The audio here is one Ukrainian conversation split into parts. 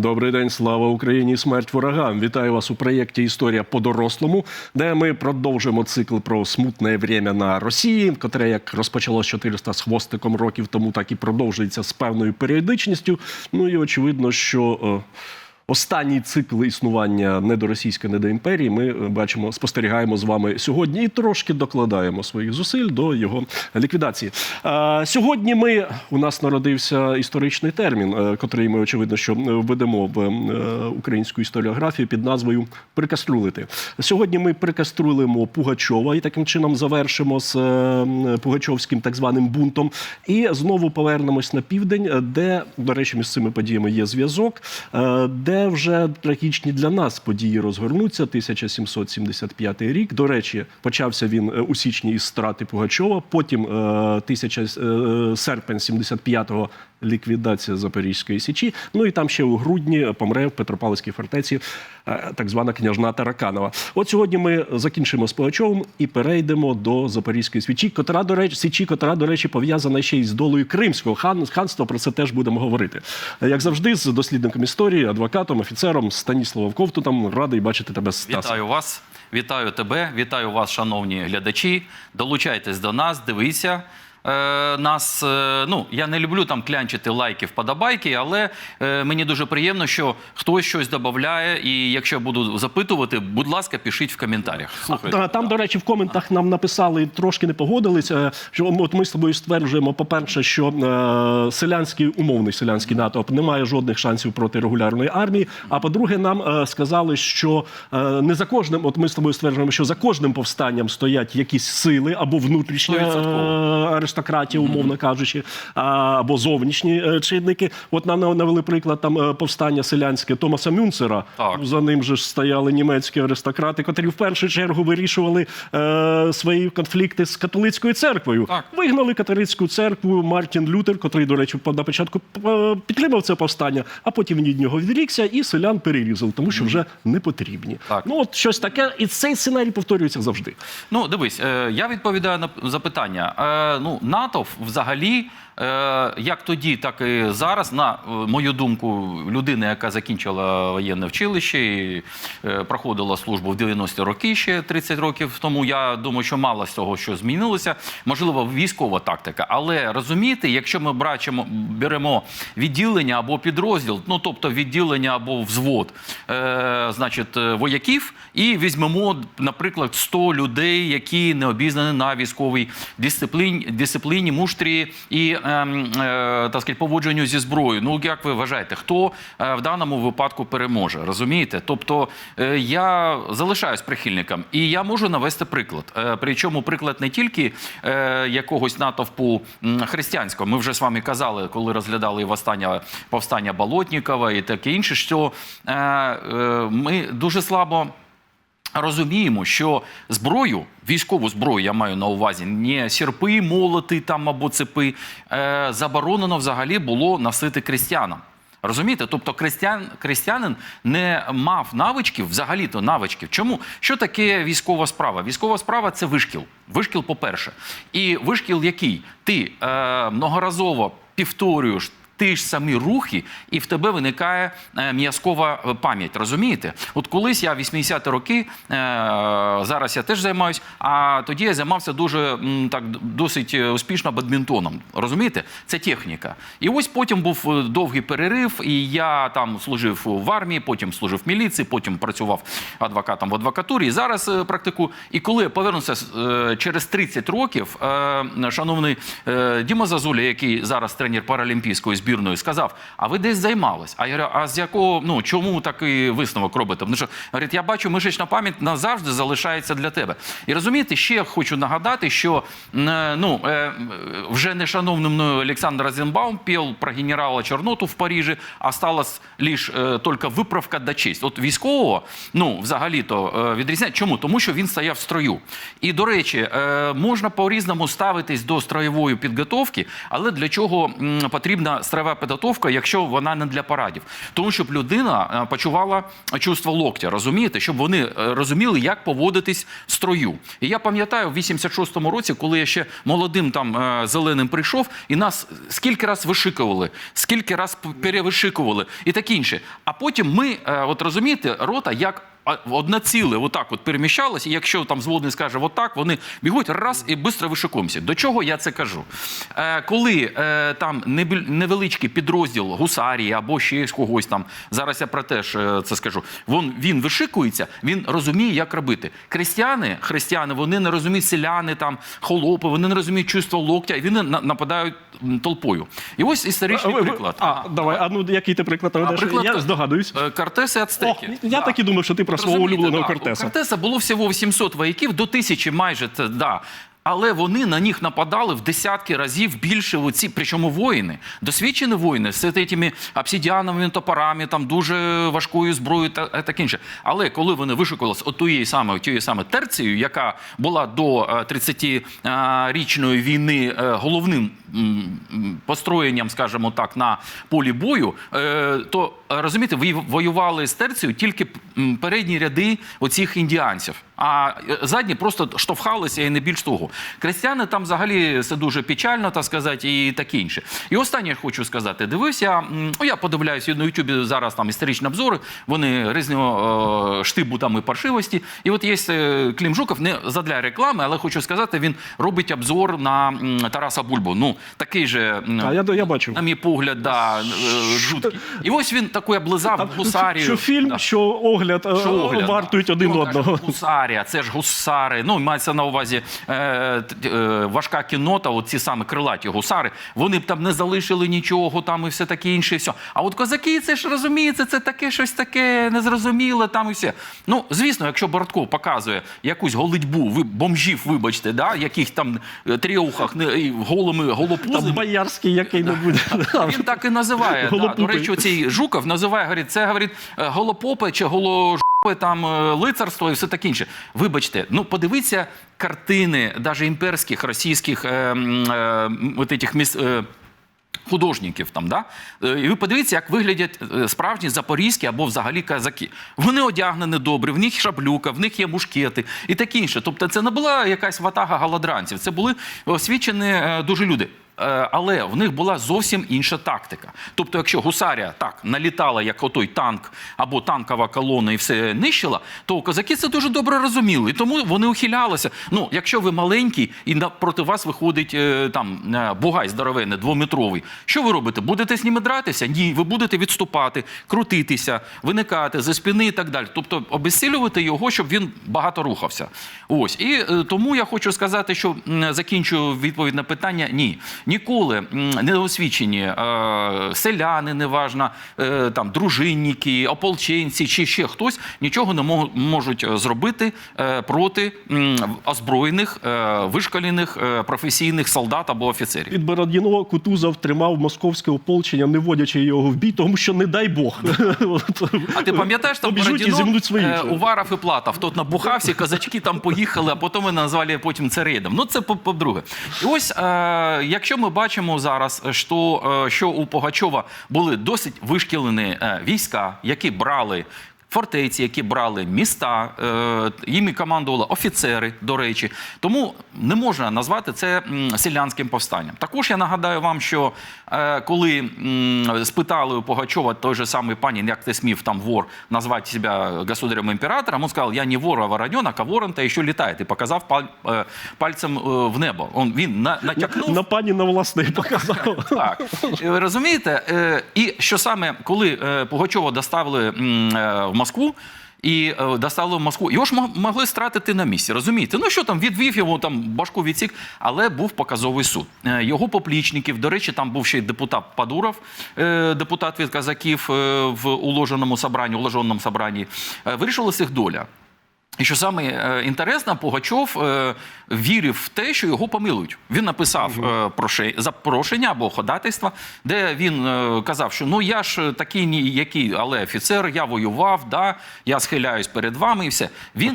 Добрий день, слава Україні! Смерть ворогам! Вітаю вас у проєкті Історія по-дорослому, де ми продовжуємо цикл про смутне время на Росії, котре як розпочалось 400 з хвостиком років тому, так і продовжується з певною періодичністю. Ну і очевидно, що. Останній цикл існування недоросійської недоімперії ми е, бачимо, спостерігаємо з вами сьогодні і трошки докладаємо своїх зусиль до його ліквідації. Сьогодні ми у нас народився історичний термін, е, котрий ми очевидно, що е, введемо в українську історіографію під назвою прикаструлити. Сьогодні ми прикаструлимо Пугачова і таким чином завершимо з Пугачовським так званим бунтом. І знову повернемось на південь, де, до речі, між цими подіями є зв'язок, е, вже трагічні для нас події розгорнуться. 1775 рік. До речі, почався він е, у січні із страти Пугачова. Потім е, тисяча, е, серпень 75-го ліквідація Запорізької січі. Ну і там ще у грудні помре в Петропавловській фортеці е, так звана княжна Тараканова. От сьогодні ми закінчимо з Пугачовим і перейдемо до Запорізької свічі, котра, до речі, січі, котра, до речі, пов'язана ще й з долею Кримського хан, ханства. Про це теж будемо говорити. Як завжди, з дослідником історії, адвокатом, офіцером Станіславом Ковтутом. Радий бачити тебе Стас. Вітаю вас, вітаю тебе, вітаю вас, шановні глядачі. Долучайтесь до нас, дивіться. Е, нас, е, ну я не люблю там клянчити лайки, вподобайки, але е, мені дуже приємно, що хтось щось додає. І якщо буду запитувати, будь ласка, пишіть в коментарях. Слухайте. Та, там, до речі, в коментах нам написали, трошки не погодилися. Що от ми з тобою стверджуємо, по-перше, що е, селянський умовний селянський натовп не має жодних шансів проти регулярної армії. А по-друге, нам е, сказали, що е, не за кожним, от ми з тобою стверджуємо, що за кожним повстанням стоять якісь сили або внутрішня. Аристократія, умовно кажучи, або зовнішні е, чинники. От нам навели приклад там е, повстання селянське Томаса Мюнцера. Так. За ним же ж стояли німецькі аристократи, котрі в першу чергу вирішували е, свої конфлікти з католицькою церквою. Так. Вигнали католицьку церкву Мартін Лютер, котрий, до речі, на початку підтримав це повстання, а потім від нього відрікся, і селян перерізав, тому що вже не потрібні. Так. Ну от щось таке, і цей сценарій повторюється завжди. Ну, дивись, я відповідаю на запитання. Ну, НАТО взагалі, як тоді, так і зараз, на е, мою думку, людина, яка закінчила воєнне училище і е, проходила службу в 90-ті роки ще 30 років тому. Я думаю, що мало з того, що змінилося. Можливо, військова тактика. Але розумієте, якщо ми брачимо, беремо відділення або підрозділ, ну тобто відділення або взвод, е, значить, е, вояків, і візьмемо, наприклад, 100 людей, які не обізнані на військовій дисципліні, дисципліні муштрі і е, так сказати, поводженню зі зброєю. Ну як ви вважаєте, хто е, в даному випадку переможе? Розумієте? Тобто е, я залишаюсь прихильником, і я можу навести приклад. Е, причому приклад не тільки е, якогось натовпу християнського. Ми вже з вами казали, коли розглядали повстання, повстання Болотнікова і таке інше, що е, е, ми дуже слабо. Розуміємо, що зброю, військову зброю, я маю на увазі, не сірпи, молоти там або цепи, е, заборонено взагалі було носити крістянам. Розумієте? Тобто крестян, крестянин не мав навичків, взагалі-то навичків. Чому? Що таке військова справа? Військова справа це вишкіл. Вишкіл, по-перше. І вишкіл який? Ти е, многоразово повторюєш ті ж самі рухи, і в тебе виникає е, м'язкова е, пам'ять. Розумієте? От колись я 80-ті роки, е, зараз я теж займаюсь, а тоді я займався дуже так досить успішно бадмінтоном. Розумієте? Це техніка. І ось потім був довгий перерив, і я там служив в армії, потім служив в міліції, потім працював адвокатом в адвокатурі. І зараз практикую. І коли я повернувся через 30 років, шановний Діма Зазуля, який зараз тренер паралімпійської збірної, сказав: А ви десь займались? А я говорю, а з якого ну чому такий висновок робите? Тому що говорить, я бачу, мишечна пам'ять назавжди залишається для тебе. І розумієте, ще хочу нагадати, що е, ну е, вже не шановним мною Олександр Розенбаум пів про генерала Чорноту в Парижі, а сталася лише тільки виправка до честь. От військового, ну взагалі-то е, відрізняє. Чому? Тому що він стояв в строю. І до речі, можна по-різному ставитись до строєвої підготовки, але для чого потрібна строєва строєва підготовка, якщо вона не для парадів. Тому щоб людина е, почувала чувство локтя, розумієте, щоб вони е, розуміли, як поводитись в строю. І я пам'ятаю, в 86-му році, коли я ще молодим там е, зеленим прийшов, і нас скільки раз вишикували, скільки раз перевишикували і таке інше. А потім ми, от розумієте, рота як. А, Одне ціле, отак от переміщалось, і якщо там зводний скаже отак, вони бігуть раз і швидко вишикуємося. До чого я це кажу? Е, коли е, там невеличкий підрозділ гусарії або ще когось там, зараз я про те ж е, це скажу, він, він вишикується, він розуміє, як робити. Християни, християни, вони не розуміють селяни, там, холопи, вони не розуміють чувство локтя, і вони нападають толпою. І ось історичний А, приклад. А, давай, а ну який ти приклад наведеш? приклад- Я здогадуюсь. Е, Кортеси О, ацтеки. я так і думав, що ти про свого Розумієте, улюбленого да. Кортеса. У Кортеса було всього 800 вояків, до тисячі майже, це, да. Але вони на них нападали в десятки разів більше оці, причому воїни, досвідчені воїни з цими обсідіановими топорами, там дуже важкою зброєю та та таке інше. Але коли вони вишукувалися от тієї самої, тією саме терцією, яка була до е, 30-річної війни е, головним построєнням, скажімо так, на полі бою, е, то е, розумієте, ви воювали з терцією тільки передні ряди оцих індіанців. А е, задні просто штовхалися і не більш того. Крестьяни там взагалі все дуже печально, так сказати, і таке інше. І останнє я хочу сказати: дивився, ну я подивляюся на Ютубі зараз там історичні обзори, вони різного е, штибу там і паршивості. І от є е, Клім Жуков, не задля реклами, але хочу сказати, він робить обзор на Тараса Бульбу. Ну, такий же, А я, я бачив. на мій погляд, да, жуткий. І ось він такий облизав гусарію. Що фільм, Да. що огляд, Що огляд, вартують один Ну, одного. Гусарія, це ж гусари. Ну, мається на увазі е, е, важка кіннота, от ці саме крилаті гусари. Вони б там не залишили нічого, там і все таке інше. І все. А от козаки, це ж розуміється, це таке щось таке незрозуміле, там і все. Ну, звісно, якщо Бортков показує якусь голитьбу, ви бомжів, вибачте, да, яких там е, тріухах, не, і голими Там боярський який-небудь. Він так і називає. Да. До речі, цей Жуков називає, говорить, це говорить е, голопопи чи голожопи, там е, лицарство і все таке інше. Вибачте, ну подивіться картини, навіть імперських російських е, е, міс. е, Художників там, да? Е, І ви подивіться, як виглядять е, справжні запорізькі або взагалі казаки. Вони одягнені добре, в них шаблюка, в них є мушкети і таке інше. Тобто це не була якась ватага галадранців, це були освічені дуже люди. Е, Але в них була зовсім інша тактика. Тобто, якщо гусарія так налітала, як отой танк або танкова колона і все нищила, то козаки це дуже добре розуміли. І тому вони ухилялися. Ну, якщо ви маленький і проти вас виходить е, там е, бугай здоровенний, двометровий, що ви робите? Будете з ними дратися? Ні, ви будете відступати, крутитися, виникати за спини і так далі. Тобто обезсилювати його, щоб він багато рухався. Ось і тому я хочу сказати, що закінчую відповідь на питання: ні. Ніколи м, не освічені е, селяни, неважно, е, там дружинники, ополченці чи ще хтось нічого не можуть е, зробити проти озброєних, вишколених е, професійних солдат або офіцерів. Під Бородіно Кутузов тримав московське ополчення, не вводячи його в бій, тому що не дай Бог. А ти пам'ятаєш там Бородіно, Уваров і Платов, тот набухався, козачки там поїхали, а потім вони назвали потім це рейдом. Ну це по- по-друге. І ось, якщо ми бачимо зараз, що, е, що у Погачова були досить вишкілені е, війська, які брали. Фортеці, які брали міста, е, їми командували офіцери, до речі. Тому не можна назвати це селянським повстанням. Також я нагадаю вам, що е, коли спитали у Пугачова той же самий панін, як ти смів там вор назвати себе государем імператором, він сказав, я не вор, а вороненок, а ворон та ще літає. І показав е, пальцем в небо. Він натякнув. На пані на власне показав. Так, розумієте? І що саме, коли Пугачова доставили в Москву. І е, доставили в Москву. Його ж могли стратити на місці. Розумієте? Ну що там, відвів його там башку відсік, але був показовий суд. Е, Його поплічників, до речі, там був ще й депутат Падуров, е, депутат від казаків в уложеному собранні, уложеному собранні. Вирішилась їх доля. І що саме е, інтересно, Пугачов е, вірив в те, що його помилують. Він написав е, запрошення або ходатайство, де він казав, що ну я ж такий ніякий, але офіцер, я воював, да, я схиляюсь перед вами і все. Він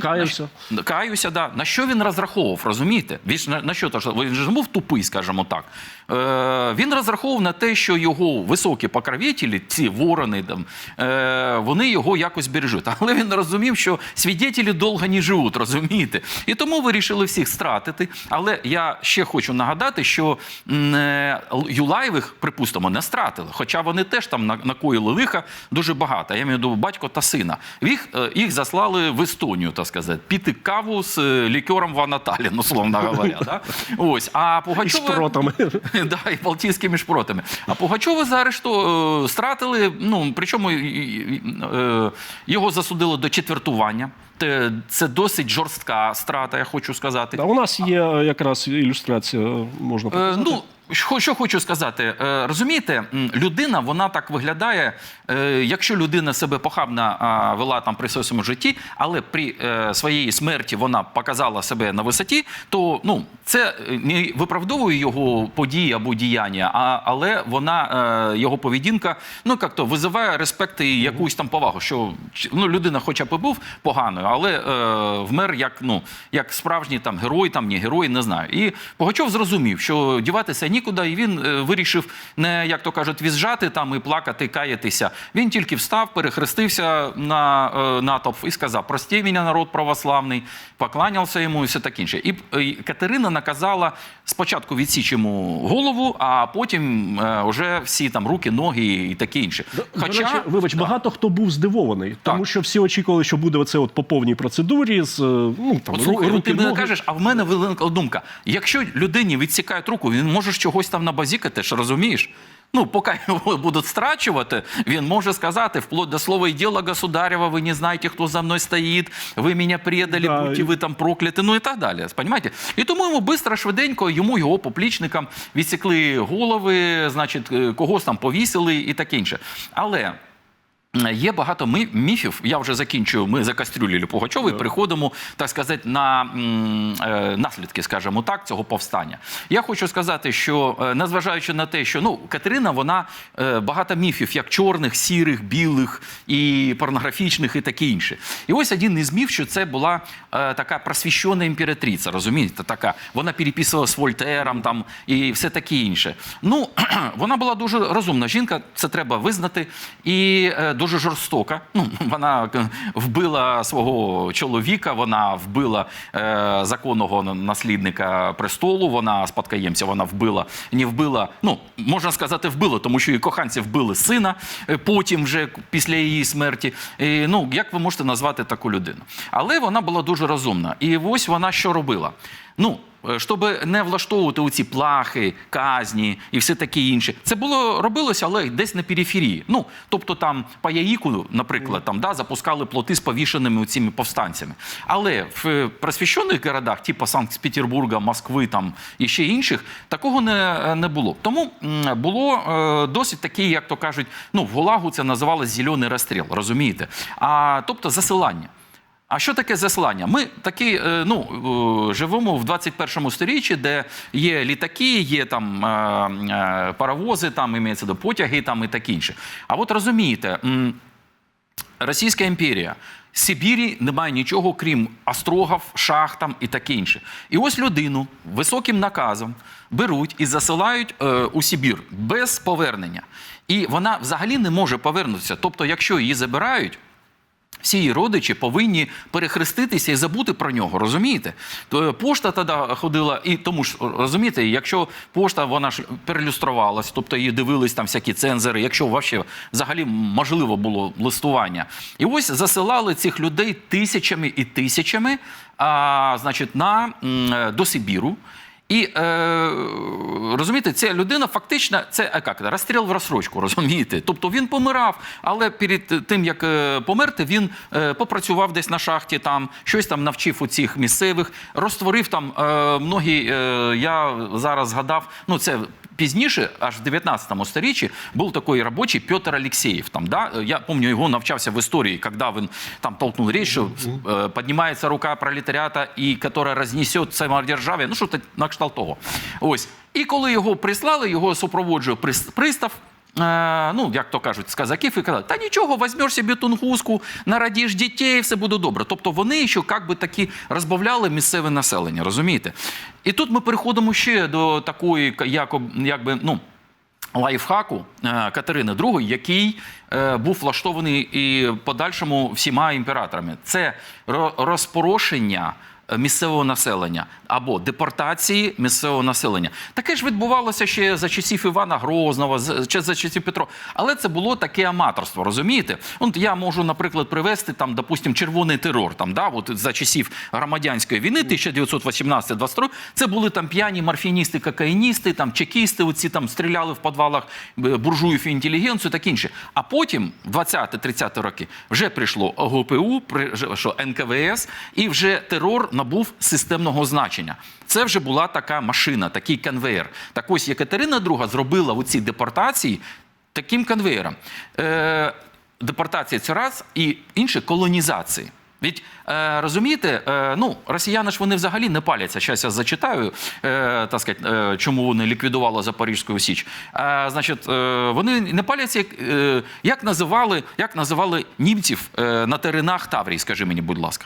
на- каюся, да. На що він розраховував, розумієте? Він на, на що він ж був тупий, скажімо так. Е, він розраховував на те, що його високі покровителі, ці ворони, там, е, вони його якось бережуть. Але він розумів, що свідетелі довго не живуть, розумієте? І тому вирішили всіх стратити. Але я ще хочу нагадати, що е, Юлаєвих, припустимо, не стратили. Хоча вони теж там на- накоїли лиха дуже багато. Я маю до батько та сина. Їх, їх заслали в Естонію, так сказати, піти каву з лікером Вана Талін, условно говоря. Да? Ось. А Пугачова... Да, і балтійськими шпротами. А Пугачова заарешту е, стратили. Ну причому е, його засудили до четвертування. Це досить жорстка страта, я хочу сказати. А у нас є е, якраз ілюстрація, можна показати. ну, що, хочу сказати, розумієте, людина вона так виглядає, якщо людина себе похабно вела там при своєму житті, але при е, своїй смерті вона показала себе на висоті, то ну це е, не виправдовує його події або діяння, а але вона е, його поведінка ну як то визиває респект і якусь там повагу. Що ну людина, хоча б був поганою, але е, вмер як ну як справжній там герой, там не герой, не знаю. І Пугачов зрозумів, що діватися нікуди, і він е, вирішив не як то кажуть, візжати там і плакати, каятися. Він тільки встав, перехрестився на е, натовп і сказав: Прости мене, народ православний, покланявся йому і все таке інше. І, е, і Катерина наказала спочатку відсіч йому голову, а потім е, вже всі там руки, ноги і таке інше. До речі, вибач, багато хто був здивований, тому Так. що всі очікували, що буде оце от по повній процедурі з е, ну там От слухай, руки, ти мене ноги. кажеш, а в мене виникла думка: якщо людині відсікають руку, він може чогось там набазікати, ж розумієш? Ну, поки його будуть страчувати, він може сказати вплоть до слова і діла государева, ви не знаєте, хто за мною стоїть, ви мене предали, Да, будьте ви там прокляті, ну і так далі. Понимаєте? І тому йому бистро, швиденько, йому його поплічникам відсікли голови, значить, е, когось там повісили і таке інше. Але. Є багато міфів. Я вже закінчую. Ми за кастрюлі Пугачова і переходимо, так сказати, на е, наслідки, скажімо так, цього повстання. Я хочу сказати, що е, незважаючи на те, що ну Катерина, вона е, багато міфів, як чорних, сірих, білих і порнографічних, і таке інше. І ось один із міфів, що це була така просвіщена імператриця, розумієте? Така вона переписувала з Вольтером там і все таке інше. Ну вона була дуже розумна жінка, це треба визнати, і е, дуже жорстока. Ну вона е, вбила свого чоловіка, вона вбила е, законного наслідника престолу. Вона спадкоємця, вона вбила, не вбила. Ну можна сказати, вбила, тому що її коханці вбили сина е, потім, вже після її смерті. І, ну як ви можете назвати таку людину? Але вона була дуже розумна. І ось вона що робила. Ну, щоб не влаштовувати оці плахи, казні і все таке інше. Це було робилося, але десь на периферії. Ну, тобто там по Яїку, наприклад, там да, запускали плоти з повішеними цими повстанцями. Але в е, просвіщених городах, типу Санкт-Петербурга, Москви там і ще інших, такого не, не було. Тому було е, досить таке, як то кажуть, ну в Гулагу це називалось зелений розстріл, розумієте? А тобто засилання. А що таке заслання? Ми такі е, ну, е, живемо в 21 сторіччі, де є літаки, є там е, паровози, там імеється до потяги там і таке інше. А от розумієте, Російська імперія. з Сибірі немає нічого, крім острогів, шахт там і таке інше. І ось людину високим наказом беруть і засилають е, у Сибір без повернення. І вона взагалі не може повернутися. Тобто, якщо її забирають, всі її родичі повинні перехреститися і забути про нього, розумієте? То пошта тоді ходила, і тому ж розумієте, якщо пошта вона ж перелюструвалась, тобто її дивились там всякі цензори, якщо вообще взагалі можливо було листування. І ось засилали цих людей тисячами і тисячами, а, значить, на, м, до Сибіру. І е, розумієте, ця людина фактично це е, як, розстріл в розсрочку, розумієте? Тобто він помирав, але перед тим як е, померти, він е, попрацював десь на шахті, там щось там навчив у цих місцевих, розтворив там е, многі. Е, я зараз згадав, ну це Пізніше, аж в 19 сторіччі, був такий робочий Петр Алексеєв. Там, да? Я пам'ятаю, його навчався в історії, коли він там толкнув річ, що е, піднімається рука пролетаріата, і яка рознесе самодержав'я, ну що то на кшталт того. Ось. І коли його прислали, його супроводжує прис- пристав, ну, як то кажуть, з казаків і казали, та нічого, візьмеш собі тунгуску, народиш дітей, все буде добре. Тобто вони ще як би таки розбавляли місцеве населення, розумієте? І тут ми переходимо ще до такої, якби, ну, лайфхаку е, Катерини II, який е, був влаштований і подальшому всіма імператорами. Це розпорошення е, місцевого населення або депортації місцевого населення. Таке ж відбувалося ще за часів Івана Грозного, чи за часів Петро. Але це було таке аматорство, розумієте? От я можу, наприклад, привести там, допустим, червоний терор. Там, да, от за часів громадянської війни 1918-22, це були там п'яні морфіністи, кокаїністи, там чекісти, оці там стріляли в підвалах е, буржуїв і інтелігенцію, так інше. А потім, в 20-30 роки, вже прийшло ОГПУ, при- що НКВС, і вже терор набув системного значення. Це вже була така машина, такий конвейер. Так ось Екатерина II зробила оці депортації таким конвейером. Е, депортація це раз, і інше колонізації. Від е, розумієте, е, ну росіяни ж вони взагалі не паляться. Зараз я зачитаю, е, так сказати, е, чому вони ліквідували Запорізьку Січ. Е, значить, е, вони не паляться, як, е, як називали, як називали німців е, на теренах Таврії, скажи мені, будь ласка.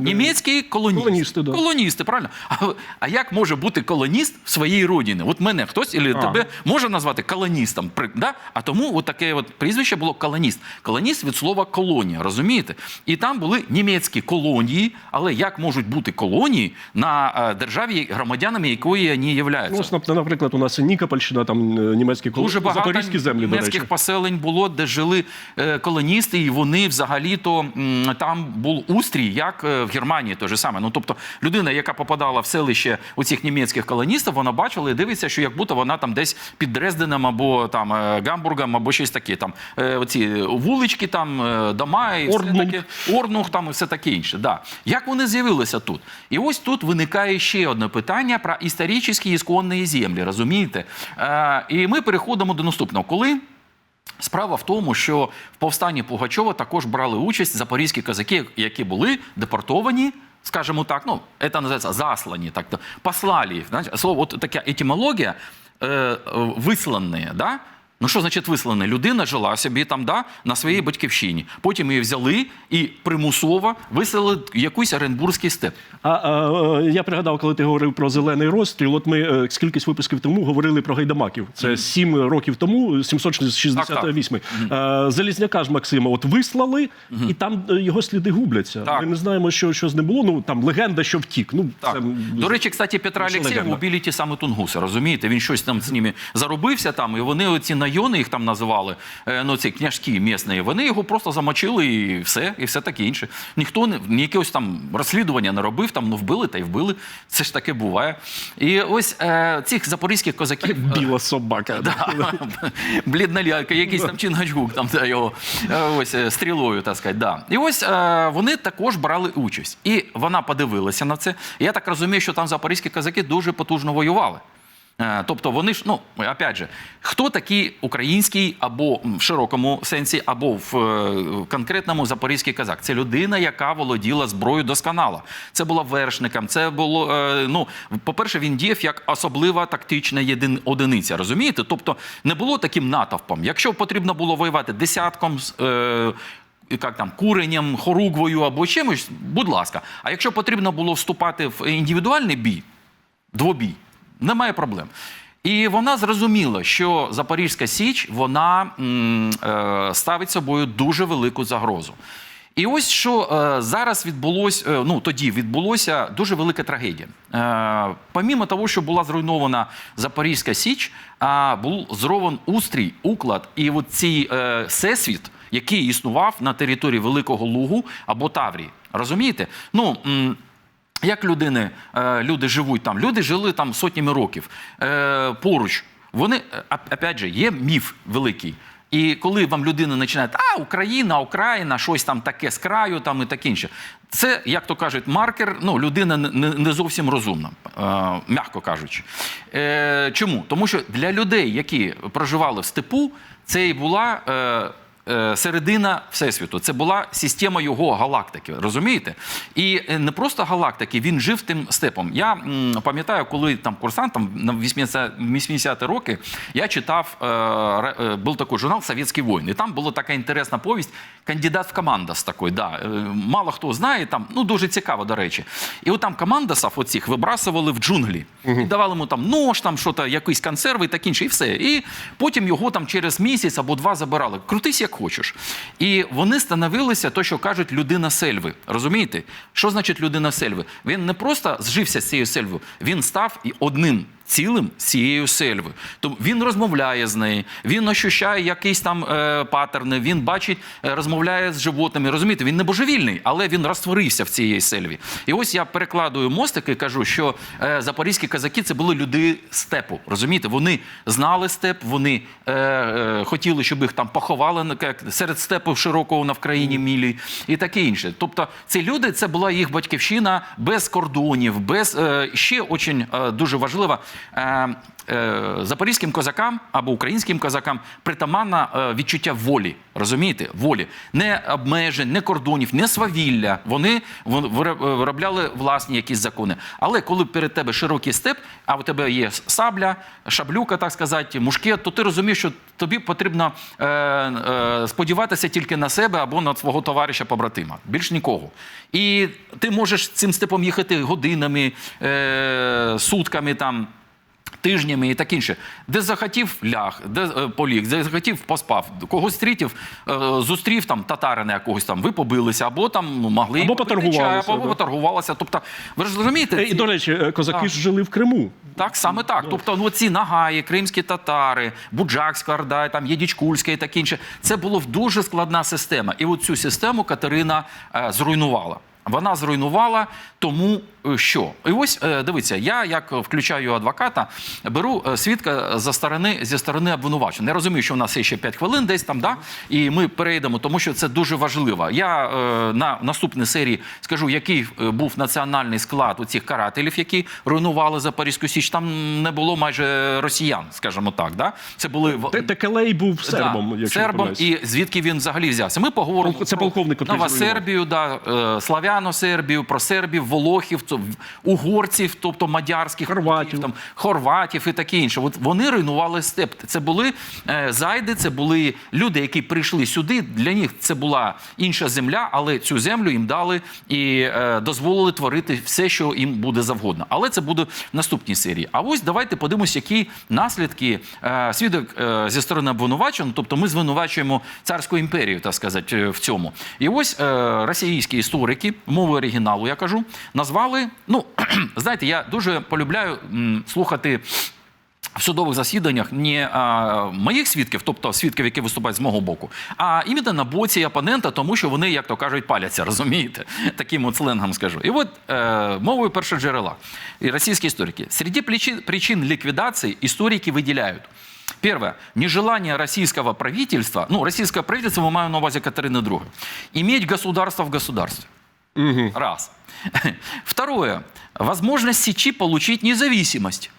Німецькі колоністи. Колоністи, да. Колоністи, правильно. А, а як може бути колоніст в своїй родині? От мене хтось і А. тебе може назвати колоністом. Да? А тому от таке от прізвище було колоніст. Колоніст від слова колонія, розумієте? І там були німецькі колонії, але як можуть бути колонії на е, державі, громадянами якої вони Ну, являються? нап- наприклад, у нас Нікопольщина, там е, німецькі коло- Дуже багато запорізькі землі, до німецьких речі. поселень було, де жили е, колоністи, і вони взагалі-то там був устрій, як в Германії, те ж саме. Ну тобто, людина, яка попадала в селище у цих німецьких колоністів, вона бачила і дивиться, що як будто вона там десь під Дрезденом або там е, Гамбургом, або щось таке. Там е, оці вулички, там е, дома і все таке. Орнух там і все таке інше. Да. Як вони з'явилися тут? І ось тут виникає ще одне питання про історичні ісконні землі, розумієте? І ми переходимо до наступного. Коли Справа в тому, що в повстанні Пугачова також брали участь запорізькі козаки, які були депортовані, скажімо так, ну, це називається заслані, так, то, послали. Знаєте, слово, от така етимологія е, е, вислані, да? Ну, що значить вислані? Людина жила собі там да, на своїй батьківщині. Потім її взяли і примусово виселили в якийсь Оренбурзький степ. А, а, е, я пригадав, коли ти говорив про зелений розстріл. От ми е, скількись випусків тому говорили про гайдамаків. Це сім років тому, 768. Е, Залізняка ж Максима от вислали, і там е, його сліди губляться. Так. Ми не знаємо, що, що з ним було. Ну там легенда, що втік. Ну Так. це До речі, кстати, Петра Олексєєва легенда. убили ті саме тунгуси, розумієте? Він щось там з ними заробився там, і вони оці найони їх там називали, е, ну ці княжки місні, вони його просто замочили і все, і все таке інше. Ніхто не якогось там розслідування не робив, там ну вбили та й вбили. Це ж таке буває. І ось е, цих запорізьких козаків. е, біла собака. Да. Блідна лялька, якийсь там Чингачгук, там да, його е, ось стрілою, так сказати. Да. І ось е, вони також брали участь. І вона подивилася на це. Я так розумію, що там запорізькі козаки дуже потужно воювали. Е, Тобто вони ж, ну опять же, хто такий український або в широкому сенсі, або в е, конкретному запорізький казак? Це людина, яка володіла зброєю досконало. Це була вершником. Це було е, ну, по-перше, він діяв як особлива тактична єдин одиниця. Розумієте? Тобто не було таким натовпом. Якщо потрібно було воювати десятком. Е, як там куренням, хоругвою або чимось, будь ласка. А якщо потрібно було вступати в індивідуальний бій, двобій, немає проблем. І вона зрозуміла, що Запорізька Січ вона е, ставить собою дуже велику загрозу. І ось що е, зараз відбулося, е, ну тоді відбулося дуже велика трагедія. Помімо того, що була зруйнована Запорізька Січ, а був зрован устрій, уклад і от цей всесвіт, який існував на території Великого Лугу або Таврії. Розумієте? Ну. Як людини, е, люди живуть там? Люди жили там сотнями років. Е, поруч. Вони, е, опять же, є міф великий. І коли вам людина починає, а Україна, Україна, щось там таке з краю, там і таке інше. Це, як то кажуть, маркер, ну, людина не, зовсім розумна, м'яко кажучи. Чому? Тому що для людей, які проживали в степу, це і була. Е, Середина Всесвіту, це була система його галактики, розумієте? І е, не просто галактики, він жив тим степом. Я пам'ятаю, коли там курсантом на 80 80-ті роки я читав, е, був такий журнал «Совєтські війни». І там була така інтересна повість «Кандидат в командас» такий, да. Мало хто знає, там, ну дуже цікаво, до речі. І от там командасів оцих вибрасували в джунглі. І давали йому там нож, там що то якісь консерви так інше, і все. І потім його там через місяць або два забирали. Крутись як хочеш. І вони становилися, то, що кажуть, людина сельви. Розумієте? Що значить людина сельви? Він не просто зжився з цією сельвою, він став одним. Цілим цією сельви. Тому він розмовляє з нею, він ощущає якісь там е, паттерни, він бачить, е, розмовляє з животними. Розумієте, він не божевільний, але він розтворився в цій сельві. І ось я перекладую мостики і кажу, що е, запорізькі козаки це були люди степу. Розумієте, вони знали степ, вони е, е, хотіли, щоб їх там поховали як серед степу широкого на Вкраїні мілі і таке інше. Тобто, ці люди це була їх батьківщина без кордонів, без е, ще очень е, дуже важлива. Е, е, запорізьким козакам або українським козакам притаманна е, відчуття волі. Розумієте? Волі. Не обмежень, не кордонів, не свавілля. Вони вон- виробляли власні якісь закони. Але коли перед тебе широкий степ, а у тебе є сабля, шаблюка, так сказати, мушкет, то ти розумієш, що тобі потрібно е, е, сподіватися тільки на себе або на свого товариша побратима. Більш нікого. І ти можеш цим степом їхати годинами, е, сутками там тижнями і так інше. Де захотів ляг, де е, поліг, де захотів поспав, когось зустрітів, е, зустрів там татарина якогось там, ви побилися, або там ну, могли Або поторгувалися, чаю, або да. поторгувалися. Тобто, ви ж розумієте? Е, І, до речі, козаки Так. ж жили в Криму. Так, саме так. Тобто, ну ці нагаї, кримські татари, Буджакська Орда, там Єдічкульська і таке інше. Це була дуже складна система. І от цю систему Катерина е, зруйнувала. Вона зруйнувала, тому е, що? І ось е, дивіться, я як включаю адвоката, беру е, свідка за сторони зі сторони обвинувачення. Я розумію, що в нас є ще 5 хвилин десь там, да? і ми перейдемо, тому що це дуже важливо. Я е, на наступній серії скажу, який був національний склад у цих карателів, які руйнували Запорізьку Січ. Там не було майже росіян, скажімо так. Да? Це були Текелей був сербом, Да, якщо сербом, і звідки він взагалі взявся. Ми поговоримо це про полковник, Новосербію, да, е, Славяно-Сербію, про сербів, волохів, угорців, тобто мадярських Хорватів. там, хорватів і таке інше. От вони руйнували степ. Це були е, зайди, це були люди, які прийшли сюди. Для них це була інша земля, але цю землю їм дали і е, дозволили творити все, що їм буде завгодно. Але це буде в наступній серії. А ось давайте подивимося, які наслідки е, свідок е, зі сторони обвинувачення. Тобто ми звинувачуємо царську імперію, так сказати, е, в цьому. І ось е, російські історики, мовою оригіналу, я кажу, назвали. Ну знаєте, я дуже полюбляю м, слухати. В судових засіданнях не а, моїх свідків, тобто свідків, які виступають з мого боку, а іменно на боці опонента, тому що вони, як то кажуть, паляться, розумієте? Таким от сленгом скажу. І от е, мовою першоджерела і російські історики. Среди причин, причин ликвидации историки выделяют. Первое. Нежелание российского правительства, ну, российское правительство, мы маем на увазі Катерины II, иметь государство в государстве. Раз. Второе. Возможность Сечи получить независимость.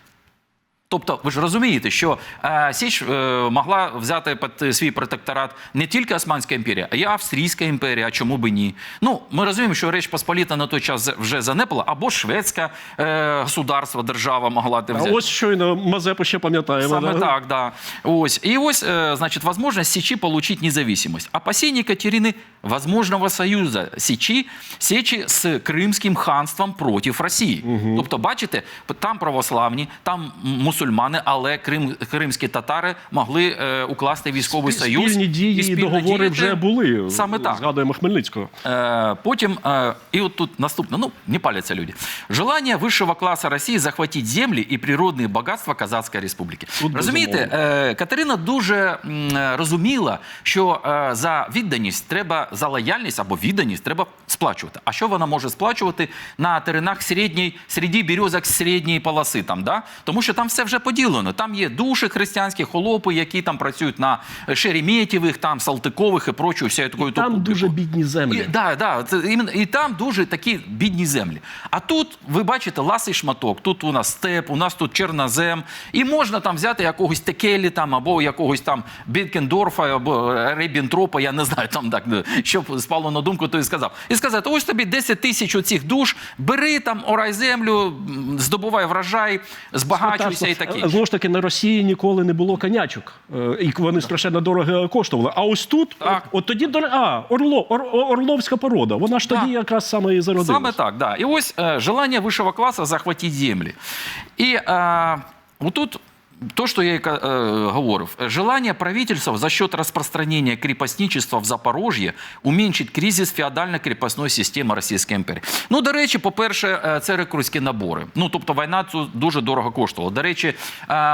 Тобто, ви ж розумієте, що е, Січ е, могла взяти під свій протекторат не тільки Османська імперія, а й Австрійська імперія, а чому би ні? Ну, ми розуміємо, що Реч Посполіта на той час вже занепала, або шведська е, государство, держава могла А взяти. ось щойно Мазепу ще пам'ятаємо. Саме да? так, да. Ось. И ось, э, значит, возможность Сечи получить независимость. Опасения Екатерины возможного союза Сечи, Сечі з Кримським ханством проти Росії. Тобто, бачите, там православні, там мусульмани, але крим, кримські татари могли е, укласти військовий союз. Спільні дії і спільно договори діяти. вже були. Саме так. Згадуємо Хмельницького. Э, Потім, э, и вот тут наступно, ну, не паляться люди. Желание высшего класса России захватить земли и природные богатства Казацької республіки. Тут Розумієте, е, Катерина дуже м, е, розуміла, що е, за відданість треба, за лояльність або відданість треба сплачувати. А що вона може сплачувати на теренах середньої, середі березок середньої полоси? Там, да? Тому що там все вже поділено. Там є душі християнські холопи, які там працюють на Шереметєвих, там Салтикових і прочою всякою такою Там публікою. дуже бідні землі. І, да, да, це іменно, і там дуже такі бідні землі. А тут ви бачите ласий шматок. Тут у нас степ, у нас тут чорнозем. І можна там взяти якогось Текелі там, або якогось там Бінкендорфа, або Рейбінтропа, я не знаю, там так, щоб спало на думку, то і сказав. І сказати: ось тобі 10 тисяч оцих душ, бери там, орай землю, здобувай врожай, збагачуйся і таке. Знову ж таки, на Росії ніколи не було конячок. Е, І вони страшенно дорого коштували. А ось тут, Так. от, от тоді а, Орло, Ор- Орловська порода. Вона ж тоді Так. якраз саме і зародилась. Саме так, да. І ось е, желання вищого класу захватити землі. І е, отут. То, что я и э, говорил, желание правительства за счет распространения крепостничества в Запорожье уменьшить кризис феодально-крепостної системи Російської імперії. Ну, до речі, по-перше, е, це рекрутські набори. Ну, тобто війна цю дуже дорого коштувала. До речі, е,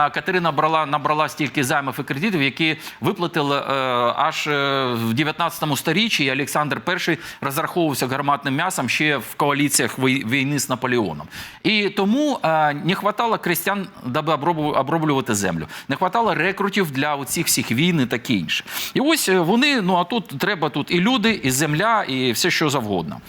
Катерина брала, набрала стільки займів і кредитів, які виплатили е, аж е, в 19 сторіччі. і Олександр І розраховувався гарматним м'ясом ще в коаліціях війни з Наполеоном. І тому е, не хватало крестьян, даби обробу- оброблювати землю. Не хватало рекрутів для оцих всіх війн і таке інше. І ось е, вони, ну а тут треба тут і люди, і земля, і все що завгодно.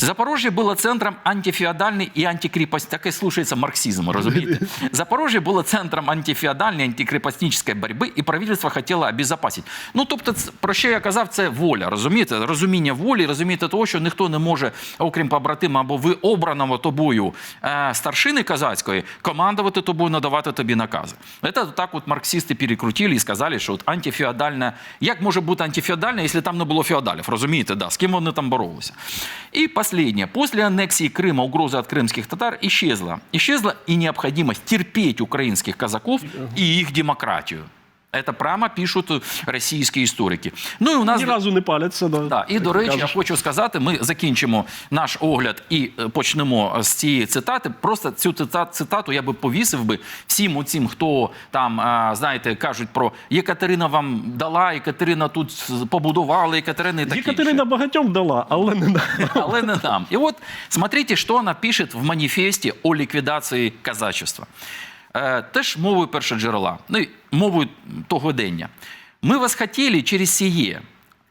Запорожжя було центром антифеодальної і антикрепост... Таке слушається марксизму, розумієте? Запорожжя було центром антифеодальної, антикрепостническої боротьби, і правительство хотіло обезопасити. Ну, тобто, про що я казав, це воля, розумієте? Розуміння волі, розумієте того, що ніхто не може, окрім побратима або ви обраного тобою е, старшини казацької, командувати тобою, надавати тобі накази. Це так от марксисти перекрутили і сказали, що от антифеодальна, як може бути антифеодальна, якщо там не було феодалів, розумієте, да, з ким вони там боролися. І последнее. После аннексии Крыма угроза от крымских татар исчезла. Исчезла и необходимость терпеть украинских казаков и их демократию. Это прямо пишут російські історики. Ну і у нас Ні разу не паляться. Да. Да, і до речі, кажеш. я хочу сказати, ми закінчимо наш огляд і е, почнемо з цієї цитати. Просто цю цита- цитату я би повісив би всім оцім, хто там, знаєте, кажуть про Єкатерина вам дала, Єкатерина тут побудувала, Єкатерина і таке. Єкатерина багатьом дала, але не нам. Але не нам. І от смотрите, що вона пише в маніфесті о ліквідації казачества. Е, теж мовою першоджерела, ну, мовою того дення. Ми вас хотіли через сіє,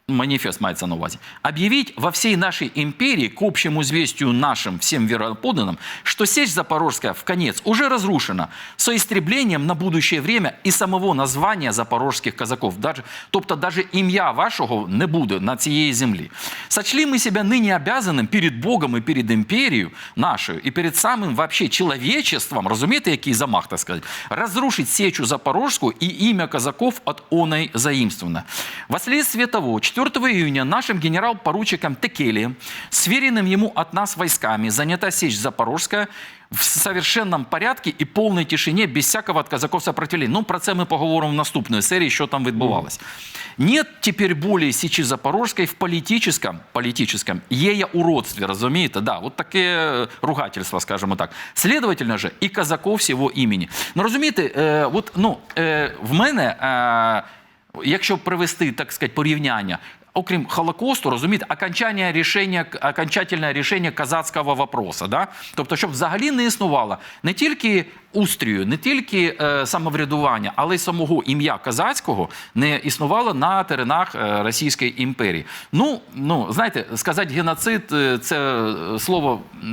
маніфест мається на увазі, объявить во всей нашей империи, к общему известию нашим всем вероподданным, что сечь Запорожская в конец уже разрушена со истреблением на будущее время и самого названия запорожских казаков. Даже, тобто даже ім'я вашого не буде на цієї землі. Сочли мы себя ныне обязанным перед Богом и перед империей нашою и перед самым вообще человечеством, разумеете, який замах, так сказать, разрушить сечу Запорожскую и имя казаков от оной заимствовано. Вследствие того, 4 июня нашим генерал-поручиком Текели, сверенным ему от нас войсками, занята сечь Запорожская в совершенном порядке і повній тишині, без всякого от казаков сопротивления. Ну, про це ми поговоримо в наступної серії, що там відбувалось. Нет теперь более Сечи Запорожской в политическом, политическом ея уродстве, разумеете? Да, вот таке ругательство, скажімо так. Следовательно же, і казаков всього імені. Ну, розумієте, е, от, ну, е, в мене, е, якщо привести, так сказати, порівняння, окрім Холокосту, розумієте, окончання рішення, окончательне рішення казацького вопроса. Да? Тобто, щоб взагалі не існувало не тільки устрію, не тільки е, самоврядування, але й самого ім'я казацького не існувало на теренах е, Російської імперії. Ну, ну знаєте, сказати геноцид е, це слово е,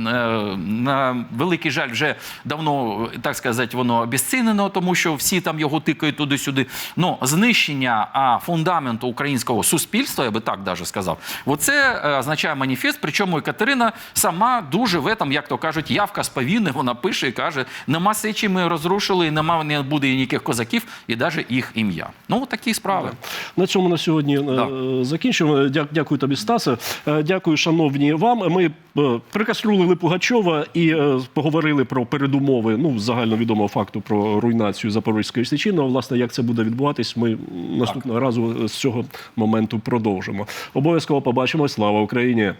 на великий жаль вже давно, так сказати, воно обезцінено, тому що всі там його тикають туди-сюди. Ну, знищення а, фундаменту українського суспільства, я би так даже сказав, оце е, означає маніфест. Причому і Катерина сама дуже в этом, як то кажуть, явка з повінни, вона пише і каже: нема сечі, ми розрушили, і нема не буде ніяких козаків, і навіть їх ім'я. Ну, такі справи. На цьому на сьогодні Да. е, закінчуємо. Дя- Дякую тобі, Стасе. Е, Дякую, шановні вам. Ми е, прикаструлили Пугачова і поговорили про передумови ну, загальновідомого факту про руйнацію Запорізької Січі. Ну, власне, як це буде відбуватись, ми наступного разу з цього моменту продовжимо. Обов'язково побачимось. Слава Україні!